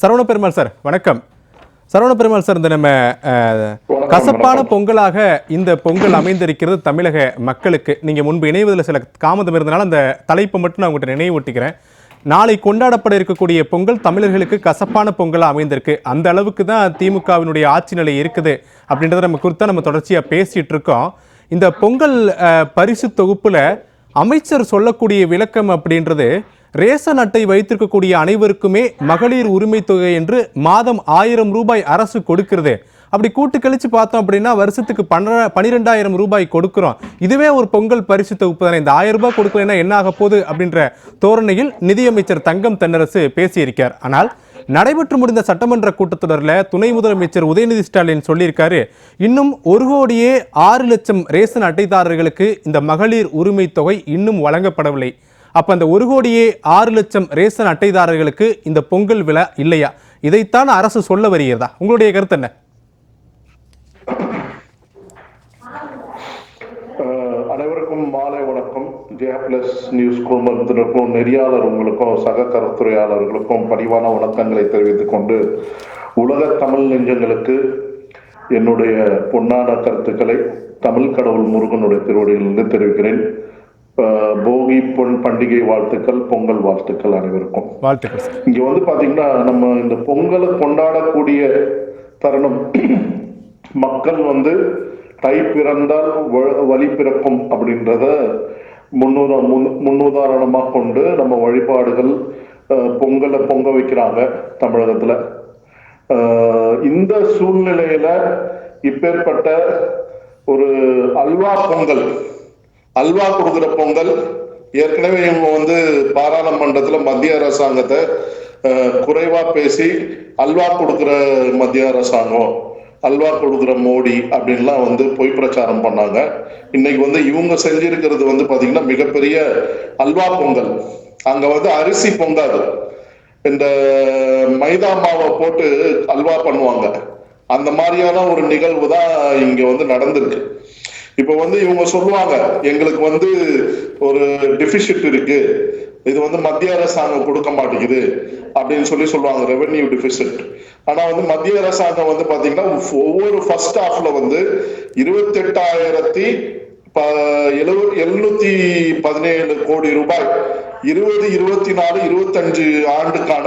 Saravana Perumal sir வணக்கம். Saravana Perumal sir இந்த நம்ம கசப்பான. பொங்கலாக இந்த பொங்கல் அமைந்திருக்கிறது தமிழக மக்களுக்கு. நீங்க முன்பு இணைவதில் சில தாமதம் இருந்தனால அந்த தலைப்பை மட்டும் நான் உங்கள்கிட்ட நினைவூட்டிக்கிறேன் நாளை கொண்டாடப்பட இருக்கக்கூடிய பொங்கல் தமிழர்களுக்கு கசப்பான பொங்கலாக அமைந்திருக்கு. அந்த அளவுக்கு தான் திமுகவினுடைய ஆட்சி நிலை இருக்குது அப்படின்றத நம்ம குறித்தா நம்ம தொடர்ச்சியா பேசிட்டு இருக்கோம். இந்த பொங்கல் பரிசு தொகுப்புல அமைச்சர் சொல்லக்கூடிய விளக்கம் அப்படின்றது ரேசன் அட்டை வைத்திருக்கக்கூடிய அனைவருக்குமே மகளிர் உரிமை தொகை என்று மாதம் ஆயிரம் ரூபாய் அரசு கொடுக்கிறது. அப்படி கூட்டு கழிச்சு பார்த்தோம் அப்படின்னா வருஷத்துக்கு பன்ன பனிரெண்டாயிரம் ரூபாய் கொடுக்கிறோம். இதுவே ஒரு பொங்கல் பரிசு தொகுப்பு தானே. இந்த ஆயிரம் ரூபாய் கொடுக்கலன்னா என்ன ஆக போகுது அப்படின்ற தோரணையில் நிதியமைச்சர் தங்கம் தென்னரசு பேசியிருக்கார். ஆனால் நடைபெற்று முடிந்த சட்டமன்ற கூட்டத்தொடரில் துணை முதலமைச்சர் உதயநிதி ஸ்டாலின் சொல்லியிருக்காரு இன்னும் ஒரு கோடியே ஆறு லட்சம் ரேஷன் அட்டைதாரர்களுக்கு இந்த மகளிர் உரிமை தொகை இன்னும் வழங்கப்படவில்லை. அப்போ அந்த ஒரு கோடியே ஆறு லட்சம் ரேஷன் அட்டைதாரர்களுக்கு இந்த பொங்கல் விழா இல்லையா? இதைத்தான் அரசு சொல்ல வருகிறதா? உங்களுடைய கருத்து என்ன? அனைவருக்கும் மாலை வணக்கம். ஜே பிளஸ் நியூஸ் குழுமத்தினருக்கும் நெறியாளர் உங்களுக்கும் சக கருத்துறையாளர்களுக்கும் பணிவான வணக்கங்களை தெரிவித்துக் கொண்டு உலக தமிழ் நெஞ்சங்களுக்கு என்னுடைய பொன்னான கருத்துக்களை தமிழ் கடவுள் முருகனுடைய திருவடியிலிருந்து தெரிவிக்கிறேன். போகி பொன் பண்டிகை வாழ்த்துக்கள் பொங்கல் வாழ்த்துக்கள் அனைவருக்கும். வாழ்த்துக்கள் இங்க வந்து பாத்தீங்கன்னா நம்ம இந்த பொங்கலை கொண்டாடக்கூடிய தருணம் மக்கள் வந்து தை பிறந்தால் வழி பிறக்கும் அப்படின்றத முன்னுதா முன் முன்னுதாரணமா கொண்டு நம்ம வழிபாடுகள் பொங்கலை பொங்க வைக்கிறாங்க தமிழகத்துல. இந்த சூழ்நிலையில இப்பேற்பட்ட ஒரு அல்வா பொங்கல் அல்வா கொடுக்குற பொங்கல். ஏற்கனவே இவங்க வந்து பாராளுமன்றத்துல மத்திய அரசாங்கத்தை குறைவா பேசி அல்வா கொடுக்குற மத்திய அரசாங்கம் அல்வா கொடுக்குற மோடி அப்படின்லாம் வந்து பொய் பிரச்சாரம் பண்ணாங்க. இன்னைக்கு வந்து இவங்க செஞ்சிருக்கிறது வந்து பாத்தீங்கன்னா மிகப்பெரிய அல்வா பொங்கல். அங்க வந்து அரிசி பொங்காது. இந்த மைதா மாவை போட்டு அல்வா பண்ணுவாங்க. அந்த மாதிரியான ஒரு நிகழ்வு தான் இங்க வந்து நடந்திருக்கு. இப்ப வந்து இவங்க சொல்லுவாங்க எங்களுக்கு வந்து ஒரு டெபிசிட் இருக்கு. இது வந்து மத்திய அரசாங்கம் கொடுக்க மாட்டேங்குது அப்படின்னு சொல்லி சொல்லுவாங்க ரெவென்யூ டெபிசிட் ஆனா வந்து மத்திய அரசாங்கம் வந்து பாத்தீங்கன்னா ஒவ்வொரு ஃபர்ஸ்ட் ஹாஃப்ல வந்து இருபத்தெட்டாயிரத்தி எழுநூத்தி பதினேழு கோடி ரூபாய் இருபது இருபத்தி நாலு இருபத்தஞ்சு ஆண்டுக்கான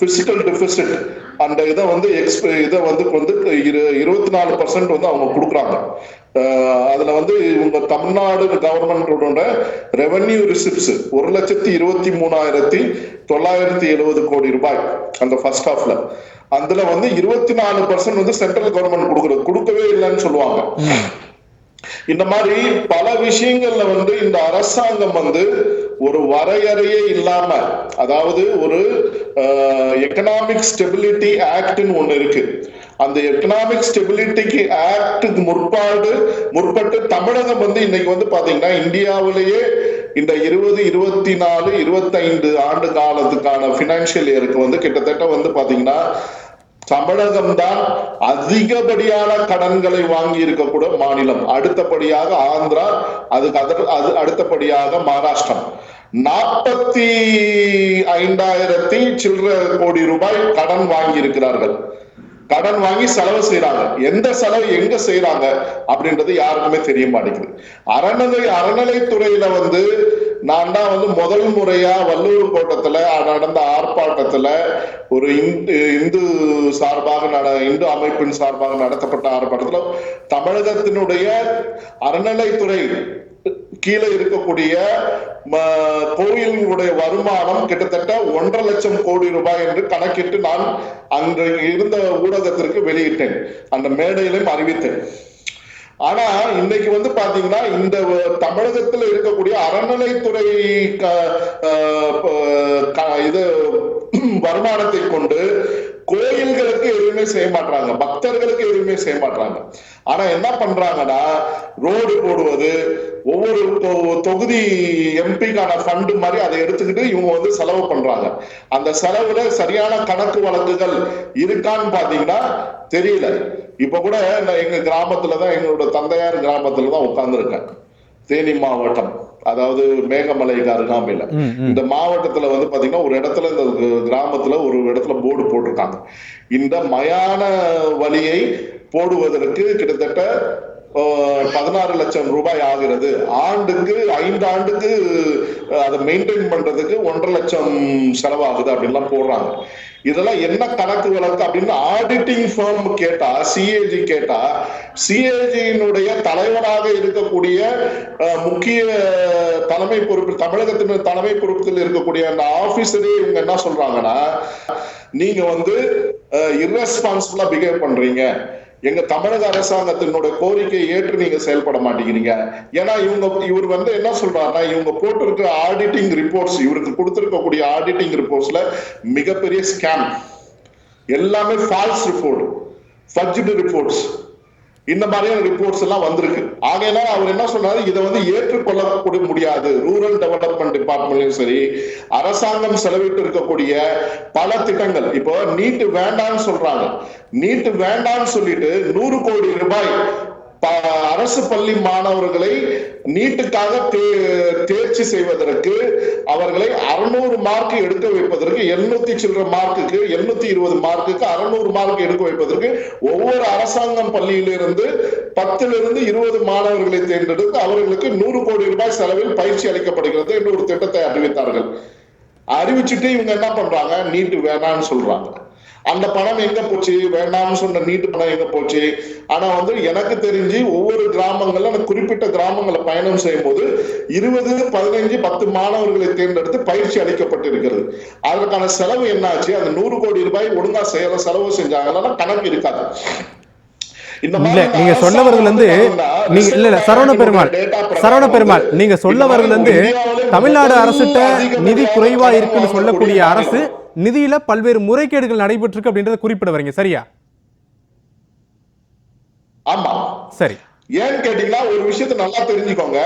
பிசிக்கல் டெபிசிட் அந்த இதை வந்து எக்ஸ்ப இதை வந்து வந்து இரு- இருபத்தி நாலு பர்சன்ட் வந்து அவங்க கொடுக்குறாங்க. அதுல வந்து இவங்க தமிழ்நாடு கவர்மெண்டோட ரெவென்யூ ரிசிப்ட்ஸ் ஒரு லட்சத்தி இருபத்தி மூணாயிரத்தி தொள்ளாயிரத்தி எழுபது கோடி ரூபாய் அந்த ஃபர்ஸ்ட் ஹாஃப்ல அதுல வந்து இருபத்தி நாலு பர்சன்ட் வந்து சென்ட்ரல் கவர்மெண்ட் கொடுக்குறது. கொடுக்கவே இல்லைன்னு சொல்லுவாங்க. இந்த மாதிரி பல விஷயங்கள்ல வந்து இந்த அரசாங்கம் வந்து ஒரு வரையறையே இல்லாம அதாவது ஒரு எக்கனாமிக் ஸ்டெபிலிட்டி ஆக்ட்னு ஒண்ணு இருக்கு. அந்த எக்கனாமிக் ஸ்டெபிலிட்டிக்கு ஆக்டுக்கு முற்பாடு முற்பட்டு தமிழகம் வந்து இன்னைக்கு வந்து பாத்தீங்கன்னா இந்தியாவிலேயே இந்த இருபது இருபத்தி நாலு இருபத்தைந்து ஆண்டு காலத்துக்கான பினான்சியல் இயருக்கு வந்து கிட்டத்தட்ட வந்து பாத்தீங்கன்னா தமிழகம் தான் அதிகப்படியான கடன்களை வாங்கி இருக்கக்கூடிய மாநிலம். அடுத்தபடியாக ஆந்திரா அதுக்கு அது அடுத்தபடியாக மகாராஷ்டிரம். நாற்பத்தி ஐந்தாயிரத்தி சில்லற கோடி ரூபாய் கடன் வாங்கி இருக்கிறார்கள் கடன் வாங்கி செலவு செய்யறாங்க எந்த செலவு எங்க செய்யறாங்க அப்படின்றது யாருக்குமே தெரிய மாட்டேங்குது. அறநிலை அறநிலைத்துறையில வந்து நான் தான் வந்து முதல் முறையா வல்லூர் கோட்டத்துல நடந்த ஆர்ப்பாட்டத்துல ஒரு இந்து இந்து சார்பாக நட இந்து அமைப்பின் சார்பாக நடத்தப்பட்ட ஆர்ப்பாட்டத்துல தமிழகத்தினுடைய அறநிலைத்துறை கீழே இருக்கக்கூடிய ம- வருமானம் கிட்டத்தட்ட ஒன்றரை லட்சம் கோடி ரூபாய் என்று கணக்கிட்டு நான் அன்று இருந்த ஊடகத்திற்கு வெளியிட்டேன். அந்த மேடையிலும் அறிவித்தேன். ஆனா இன்னைக்கு வந்து பாத்தீங்கன்னா இந்த தமிழகத்துல இருக்கக்கூடிய அறநிலைத்துறை க- க- இது வருமானத்தை கொண்டு கோயில்களுக்கு எதுவுமே செய்ய மாட்டாங்க பக்தர்களுக்கு எதுவுமே செய்ய மாட்டாங்க ஆனா என்ன பண்றாங்கன்னா ரோடு போடுவது ஒவ்வொரு தொகுதி எம்பிக்கான ஃபண்டு மாதிரி அதை எடுத்துக்கிட்டு இவங்க வந்து செலவு பண்றாங்க. அந்த செலவுல சரியான கணக்கு வழக்குகள் இருக்கான்னு பாத்தீங்கன்னா தெரியல. இப்ப கூட எங்க கிராமத்துல தான் எங்களோட தந்தையார் கிராமத்துல தான் உட்கார்ந்துருக்கேன். தேனி மாவட்டம். அதாவது மேகமலைக்கு அருகாமையில. இந்த மாவட்டத்துல வந்து பாத்தீங்கன்னா ஒரு இடத்துல இந்த கிராமத்துல ஒரு இடத்துல போர்டு போட்டிருக்காங்க இந்த மயான வழியை போடுவதற்கு கிட்டத்தட்ட பதினாறு லட்சம் ரூபாய் ஆகிறது. ஆண்டுக்கு ஐந்து ஆண்டுக்கு அதை மெயின்டைன் பண்றதுக்கு ஒன்றரை லட்சம் செலவாகுது அப்படின்லாம் போடுறாங்க. இதெல்லாம் என்ன கணக்கு வழக்கு அப்படின்னு ஆடிட்டிங் ஃபார்ம் கேட்டா சிஏஜி கேட்டா சிஏஜியினுடைய தலைவராக இருக்கக்கூடிய முக்கிய தலைமை பொறுப்பு தமிழகத்தின் தலைமை பொறுப்பில் இருக்கக்கூடிய அந்த ஆபீசரே இவங்க என்ன சொல்றாங்கன்னா நீங்க வந்து இர்ரெஸ்பான்சிபிளா பிஹேவ் பண்றீங்க. எங்க தமிழக அரசாங்கத்தினுடைய கோரிக்கையை ஏற்று நீங்க செயல்பட மாட்டேங்கிறீங்க. ஏன்னா இவங்க இவர் வந்து என்ன சொல்றாருன்னா இவங்க போட்டிருக்கிற ஆடிட்டிங் ரிப்போர்ட்ஸ் இவருக்கு கொடுத்திருக்கக்கூடிய ஆடிட்டிங் ரிப்போர்ட்ஸ்ல மிகப்பெரிய ஸ்கேம் எல்லாமே ஃபால்ஸ் ரிப்போர்ட் ஃபர்ஜ்டு ரிப்போர்ட்ஸ் இந்த மாதிரியான ரிப்போர்ட்ஸ் எல்லாம் வந்திருக்கு. ஆகையினால அவர் என்ன சொன்னாரு? இதை வந்து ஏற்றுக்கொள்ளக்கூட முடியாது. ரூரல் டெவலப்மெண்ட் டிபார்ட்மெண்ட்லயும் சரி அரசாங்கம் செலவிட்டு இருக்கக்கூடிய பல திட்டங்கள். இப்போ நீட்டு வேண்டாம்னு சொல்றாங்க. நீட்டு வேண்டாம்னு சொல்லிட்டு நூறு கோடி ரூபாய் அரசு பள்ளி மாணவர்களை நீட்டுக்காக தே- தேர்ச்சி செய்வதற்கு அவர்களை அறுநூறு மார்க் எடுக்க வைப்பதற்கு எண்ணூத்தி சில்லற மார்க்குக்கு எண்ணூத்தி இருபது மார்க்குக்கு அறுநூறு மார்க் எடுக்க வைப்பதற்கு ஒவ்வொரு அரசாங்கம் பள்ளியிலிருந்து பத்திலிருந்து இருபது மாணவர்களை தேர்ந்தெடுத்து அவர்களுக்கு நூறு கோடி ரூபாய் செலவில் பயிற்சி அளிக்கப்படுகிறது என்று ஒரு திட்டத்தை அறிவித்தார்கள். அறிவிச்சுட்டு இவங்க என்ன பண்றாங்க? நீட்டு வேணான்னு சொல்றாங்க. அந்த பணம் எங்க போச்சு? வேண்டாம்னு சொன்ன நீட்டு பணம் எங்க போச்சு? ஆனா வந்து எனக்கு தெரிஞ்சு ஒவ்வொரு கிராமங்கள்ல அந்த குறிப்பிட்ட கிராமங்களை பயணம் செய்யும் போது இருபது பதினைஞ்சு பத்து மாணவர்களை தேர்ந்தெடுத்து பயிற்சி அளிக்கப்பட்டிருக்கிறது. அதற்கான செலவு என்னாச்சு? அந்த நூறு கோடி ரூபாய் ஒழுங்கா செய்யற செலவு செஞ்சாங்கன்னா கணக்கு இருக்காது. இல்ல நீங்க வரதுல இருந்து நீங்க இல்ல இல்ல சரவண பெருமாள் சரவண பெருமாள் நீங்க சொல்ல வரதுல இருந்து தமிழ்நாடு அரசுட்ட நிதி குறைவா இருக்குன்னு சொல்லக்கூடிய அரசு நிதியில பல்வேறு முறைகேடுகள் நடைபெற்றிருக்கு அப்படின்றத குறிப்பிட வரீங்க. சரியா? ஆமா. சரி. ஏன்னு கேட்டீங்கன்னா ஒரு விஷயத்தை நல்லா தெரிஞ்சுக்கோங்க.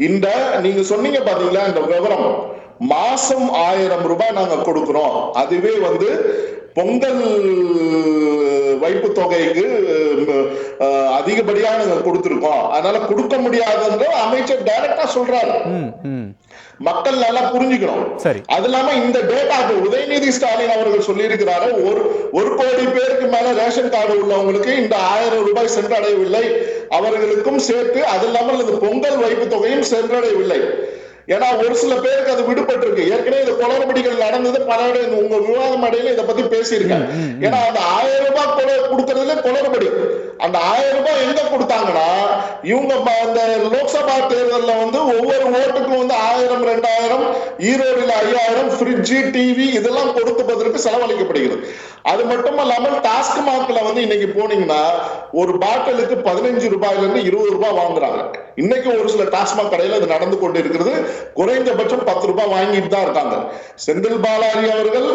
இந்த நீங்க சொன்னீங்க பாத்தீங்களா இந்த விவரம். மாசம் ஆயிரம் ரூபாய் நாங்க கொடுக்கிறோம். அதுவே வந்து பொங்கல் வைப்பு தொகைக்கு அஹ், அதிகப்படியா நாங்க கொடுத்திருக்கோம். அதனால கொடுக்க முடியாதுன்ற அமைச்சர் டைரக்டா சொல்றாரு. ம் ம். மக்கள் நல்லா புரிஞ்சுக்கணும். சரி. அது இல்லாம இந்த டேட்டா உதயநிதி ஸ்டாலின் அவர்கள் சொல்லியிருக்கிறாரு ஒரு ஒரு கோடி பேருக்கு மேல ரேஷன் கார்டு உள்ளவங்களுக்கு இந்த ஆயிரம் ரூபாய் சென்றடையவில்லை. அவர்களுக்கும் சேர்த்து அது இல்லாமல் இந்த பொங்கல் வைப்பு தொகையும் சென்றடையவில்லை. ஏன்னா ஒரு சில பேருக்கு அது விடுபட்டிருக்கு. ஏற்கனவே இந்த குளறுபடிகள் நடந்தது பல உங்க விவாதம் அடையில இதை பத்தி பேசியிருக்கேன் ஏன்னா அந்த ஆயிரம் ரூபாய் கொடுக்கறதுல குளறுபடி. அந்த ஆயிரம் ரூபாய் எங்க கொடுத்தாங்கன்னா இவங்க அந்த லோக்சபா தேர்தலில் வந்து ஒவ்வொரு ஓட்டுக்கும் வந்து ஆயிரம் ரெண்டாயிரம் ஈரோடில் ஐயாயிரம் ஃப்ரிட்ஜு டிவி இதெல்லாம் கொடுத்துப்பதற்கு செலவழிக்கப்படுகிறது. அது மட்டும் இல்லாமல் டாஸ்மார்க்ல வந்து இன்னைக்கு போனீங்கன்னா ஒரு பாட்டிலுக்கு பதினஞ்சு ரூபாயில இருந்து இருபது ரூபாய் வாங்குறாங்க. இன்னைக்கு ஒரு சில டாஸ்மாக் கடையில் அது நடந்து கொண்டு இருக்கிறது குறைந்தபட்சம் பத்து ரூபாய் வாங்கிட்டு தான் இருக்காங்க. செந்தில் பாலாஜி அவர்கள்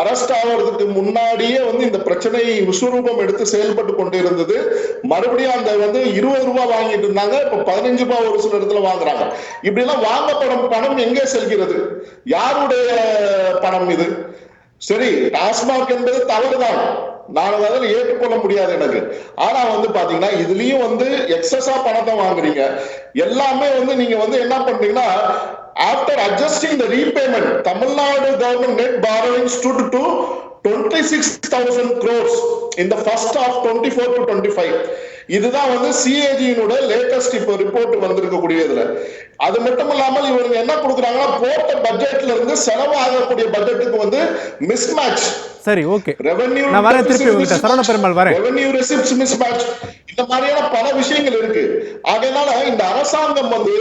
அரெஸ்ட் ஆகிறதுக்கு முன்னாடியே வந்து இந்த பிரச்சனை விஸ்வரூபம் எடுத்து செயல்பட்டு கொண்டு இருந்தது மறுபடியும் அந்த வந்து இருபது ரூபாய் வாங்கிட்டு இருந்தாங்க. இப்ப பதினஞ்சு ரூபாய் ஒரு சில இடத்துல வாங்குறாங்க. இப்படி எல்லாம் வாங்கப்படும் பணம் எங்கே செல்கிறது? யாருடைய பணம் இது? சரி டாஸ்மாக் என்பது தவறுதான். நான் அதில் ஏற்றுக்கொள்ள முடியாது எனக்கு. ஆனா வந்து பாத்தீங்கன்னா இதுலயும் வந்து எக்ஸஸா பணத்தை வாங்குறீங்க. எல்லாமே வந்து நீங்க வந்து என்ன பண்றீங்கன்னா after adjusting the repayment Tamil Nadu government net borrowing stood to 26000 crores in the first half 24 to 25 இதுதான் வந்து சிஏஜியினுடைய லேட்டஸ்ட் இப்போ ரிப்போர்ட் வந்திருக்கக்கூடிய இதுல அது மட்டும் இல்லாமல் இவங்க என்ன கொடுக்குறாங்கன்னா போட்ட பட்ஜெட்ல இருந்து செலவு ஆகக்கூடிய பட்ஜெட்டுக்கு வந்து மிஸ்மேட்ச் சரி ஓகே. ரெவென்யூ நான் வரேன் திருப்பி உங்ககிட்ட சரவண பெருமாள் வரேன். ரெவென்யூ ரெசிப்ட்ஸ் மிஸ்மேட்ச் இந்த மாதிரியான பல விஷயங்கள் இருக்கு. அதனால இந்த அரசாங்கம் வந்து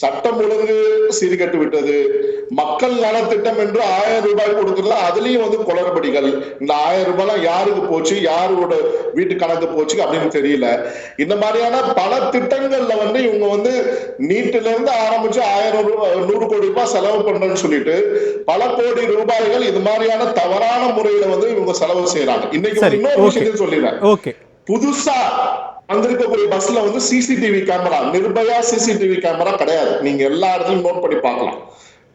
சட்டம் ஒழுங்கு சீர்கட்டு விட்டது. மக்கள் நலத்திட்டம் என்று ஆயிரம் ரூபாய் கொடுக்கறது? அதுலயும் வந்து குளறுபடிகள். இந்த ஆயிரம் ரூபாய் யாருக்கு போச்சு? யாரோட வீட்டு கணக்கு போச்சு அப்படின்னு தெரியல. இந்த மாதிரியான பல திட்டங்கள்ல வந்து இவங்க வந்து நீட்டுல இருந்து ஆரம்பிச்சு ஆயிரம் ரூபாய் நூறு கோடி ரூபாய் செலவு பண்றேன்னு சொல்லிட்டு பல கோடி ரூபாய்கள் இது மாதிரியான தவறான முறையில வந்து இவங்க செலவு செய்யறாங்க இன்னைக்கு இன்னொரு. விஷயத்தையும் சொல்லிடுறேன். புதுசா வந்திருக்கக்கூடிய பஸ்ல வந்து CCTV camera Nirbhaya CCTV camera கிடையாது. நீங்க எல்லா இடத்துலயும் நோட் பண்ணி பார்க்கலாம்.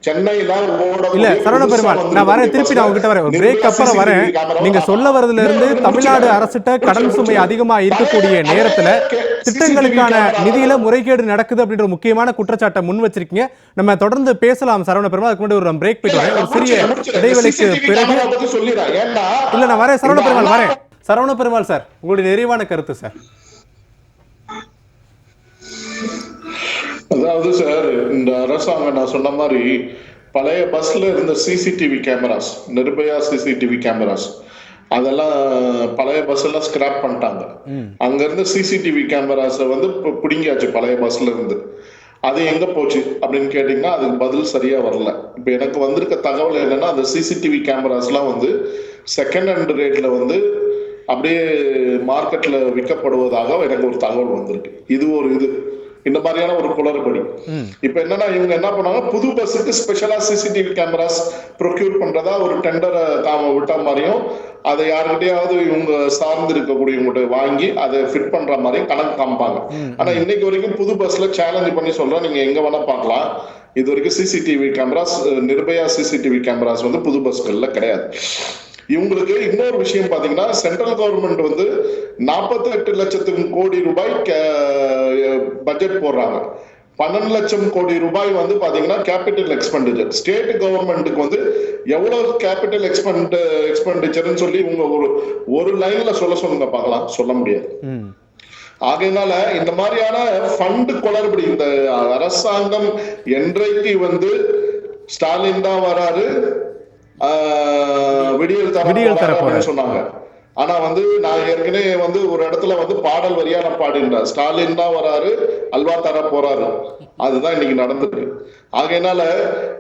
சென்னையில ஓடக்கூடிய இல்ல சரவண பெருமாள் புதுசா நான் வரேன். திருப்பி நான் உங்ககிட்ட வரேன். பிரேக் அப்புறம் வரேன். நீங்க சொல்ல வரதுல இருந்து தமிழ்நாடு. அரசிட்ட கடன் சுமை. அதிகமா இருக்கக்கூடிய நேரத்துல திட்டங்களுக்கான நிதியில முறைகேடு நடக்குது அப்படின்ற முக்கியமான குற்றச்சாட்டை முன் வச்சிருக்கீங்க. நம்ம தொடர்ந்து பேசலாம் சரவண பெருமாள். அதுக்கு முன்னாடி ஒரு பிரேக் போயிட்டு வரேன். ஒரு சிறிய இடைவெளிக்கு பிறகு இல்ல நான் வரேன். சரவண பெருமாள் வரேன். சரவண பெருமாள் சார். உங்களுடைய நிறைவான கருத்து சார். அதாவது சார் இந்த அரசாங்கம் நான் சொன்ன மாதிரி பழைய பஸ்ல இருந்த CCTV cameras Nirbhaya CCTV cameras அதெல்லாம் பழைய பஸ் எல்லாம் ஸ்கிராப் பண்ணிட்டாங்க. அங்க இருந்த சிசிடிவி கேமராஸை வந்து பிடுங்கியாச்சு பழைய பஸ்ல இருந்து. அது எங்க போச்சு அப்படின்னு கேட்டீங்கன்னா அதுக்கு பதில் சரியா வரல. இப்ப எனக்கு வந்திருக்க தகவல் என்னன்னா அந்த சிசிடிவி கேமராஸ்லாம் வந்து செகண்ட் ஹேண்ட் ரேட்ல வந்து அப்படியே மார்க்கெட்ல விற்கப்படுவதாக எனக்கு ஒரு தகவல் வந்திருக்கு. இது ஒரு இது. இந்த மாதிரியான ஒரு குளறுபடி. இப்ப என்னன்னா இவங்க என்ன பண்ணாங்க புது பஸ்ஸுக்கு ஸ்பெஷலா சிசிடிவி கேமராஸ் ப்ரொக்யூர் பண்றதா ஒரு டெண்டரை தாம விட்ட மாதிரியும் அதை யாருக்கிட்டையாவது இவங்க சார்ந்து இருக்கக்கூடியவங்ககிட்ட வாங்கி அதை ஃபிட் பண்ற மாதிரி கணக்கு காமிப்பாங்க. ஆனா இன்னைக்கு வரைக்கும் புது பஸ்ல சேலஞ்ச் பண்ணி சொல்றோம் நீங்க எங்க வேணா பார்க்கலாம். இது வரைக்கும் CCTV cameras Nirbhaya CCTV cameras வந்து புது பஸ்கள்ல கிடையாது. இவங்களுக்கு இன்னொரு விஷயம் பாத்தீங்கன்னா சென்ட்ரல் கவர்மெண்ட் வந்து 48 லட்சத்துக்கு கோடி ரூபாய் பட்ஜெட் போடுறாங்க. பன்னெண்டு லட்சம் கோடி ரூபாய் வந்து பாத்தீங்கன்னா கேபிட்டல் எக்ஸ்பெண்டிச்சர் ஸ்டேட் கவர்மெண்ட்டுக்கு வந்து எவ்வளவு கேபிட்டல் எக்ஸ்பெண்ட் எக்ஸ்பெண்டிச்சர்னு சொல்லி இவங்க ஒரு ஒரு லைன்ல சொல்ல சொல்லுங்க பார்க்கலாம். சொல்ல முடியாது. ஆகையினால இந்த மாதிரியான ஃபண்ட் குளறுபடி இந்த அரசாங்கம் என்றைக்கு வந்து ஸ்டாலின் தான் வராரு விடியல் தர சொன்னாங்க. ஆனா வந்து நான் ஏற்கனவே வந்து ஒரு இடத்துல வந்து பாடல் வரியா நான் பாடின்றேன் ஸ்டாலின் தான் வராரு அல்வா தர போறாரு. அதுதான் இன்னைக்கு நடந்தது. ஆகையினால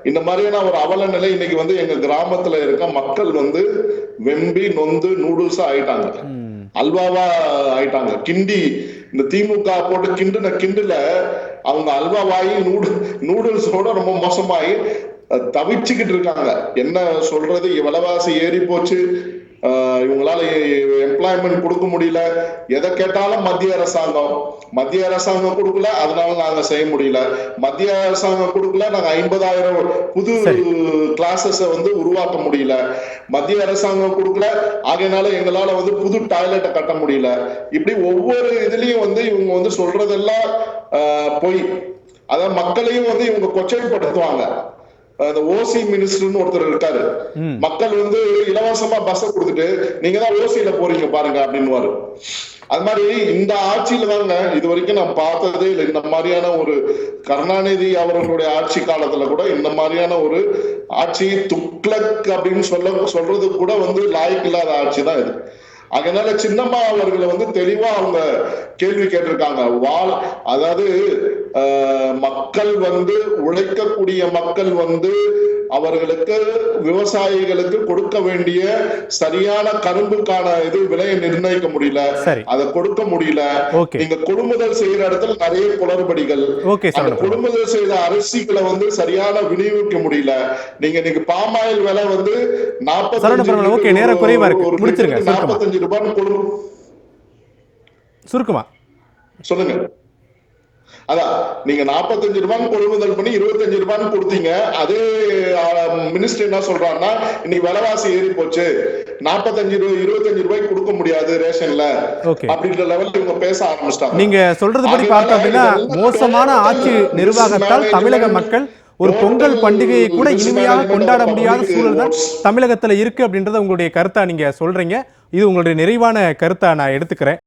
இந்த மாதிரியான ஒரு அவல நிலை இன்னைக்கு வந்து எங்க கிராமத்துல இருக்க மக்கள் வந்து வெம்பி நொந்து நூடுல்ஸா ஆயிட்டாங்க. அல்வாவா ஆயிட்டாங்க. கிண்டி இந்த திமுக போட்டு கிண்டுன கிண்டுல அவங்க அல்வாவாயி நூடு நூடுல்ஸோட ரொம்ப மோசமாயி தவிச்சுக்கிட்டு இருக்காங்க. என்ன சொல்றது? விலைவாசி ஏறி போச்சு. இவங்களால எம்ப்ளாய்மெண்ட் கொடுக்க முடியல. எதை கேட்டாலும் மத்திய அரசாங்கம். மத்திய அரசாங்கம் கொடுக்கல அதனால நாங்க செய்ய முடியல. மத்திய அரசாங்கம் கொடுக்கல நாங்க ஐம்பதாயிரம் புது. கிளாஸஸ் வந்து உருவாக்க முடியல. மத்திய அரசாங்கம் கொடுக்கல ஆகையினால எங்களால வந்து புது டாய்லெட்டை கட்ட முடியல. இப்படி ஒவ்வொரு இதுலயும் வந்து இவங்க வந்து சொல்றதெல்லாம் ஆஹ், பொய். அதான் மக்களையும் வந்து இவங்க கொச்சைப்படுத்துவாங்க. அந்த ஓசி மினிஸ்டர்னு ஒருத்தர் இருக்காரு. மக்கள் வந்து இலவசமா பஸ் கொடுத்துட்டு நீங்க தான் ஓசியில போறீங்க பாருங்க அப்படின்னுவாரு. அது மாதிரி இந்த ஆட்சியில தாங்க இது வரைக்கும் நான் பார்த்ததே இல்லை. இந்த மாதிரியான ஒரு கருணாநிதி அவர்களுடைய ஆட்சி காலத்துல கூட இந்த மாதிரியான ஒரு ஆட்சி துக்ளக் அப்படின்னு சொல்ல சொல்றது கூட வந்து லாய்க்கு இல்லாத ஆட்சி தான் இது. அதனால சின்னம்மா அவர்களை வந்து தெளிவா அவங்க கேள்வி கேட்டிருக்காங்க. வாழ் அதாவது மக்கள் வந்து உழைக்கக்கூடிய மக்கள் வந்து அவர்களுக்கு விவசாயிகளுக்கு கொடுக்க வேண்டிய சரியான கரும்புக்கான இது விலையை நிர்ணயிக்க முடியல. அதை கொடுக்க முடியல. நீங்க கொள்முதல் செய்யற இடத்துல நிறைய குளறுபடிகள் அந்த. கொள்முதல் செய்த அரிசிகளை வந்து சரியான விநியோகிக்க முடியல நீங்க இன்னைக்கு பாமாயில் விலை வந்து. நாற்பத்தஞ்சு கொடு சுருக்கமா சொல்லுங்க அதான் நீங்க 45 ரூபான்னு கொள்முதல் பண்ணி 25 ரூபான்னு கொடுத்தீங்க அதே மினிஸ்டர் என்ன சொல்றாங்கன்னா இன்னைக்கு விலைவாசி ஏறி போச்சு. 45 ரூபாய் 25 ரூபாய்க்கு கொடுக்க முடியாது ரேஷன்ல. அப்படின்ற லெவல்ல இவங்க பேச ஆரம்பிச்சிட்டாங்க. நீங்க சொல்றது படி பார்த்தோம் அப்படின்னா மோசமான ஆட்சி நிர்வாகத்தால் தமிழக மக்கள் ஒரு பொங்கல் பண்டிகையை கூட இனிமையாக கொண்டாட முடியாத சூழல் தான் தமிழகத்துல இருக்கு அப்படின்றத உங்களுடைய கருத்தா நீங்க சொல்றீங்க. இது உங்களுடைய நிறைவான கருத்தா நான் எடுத்துக்கிறேன்.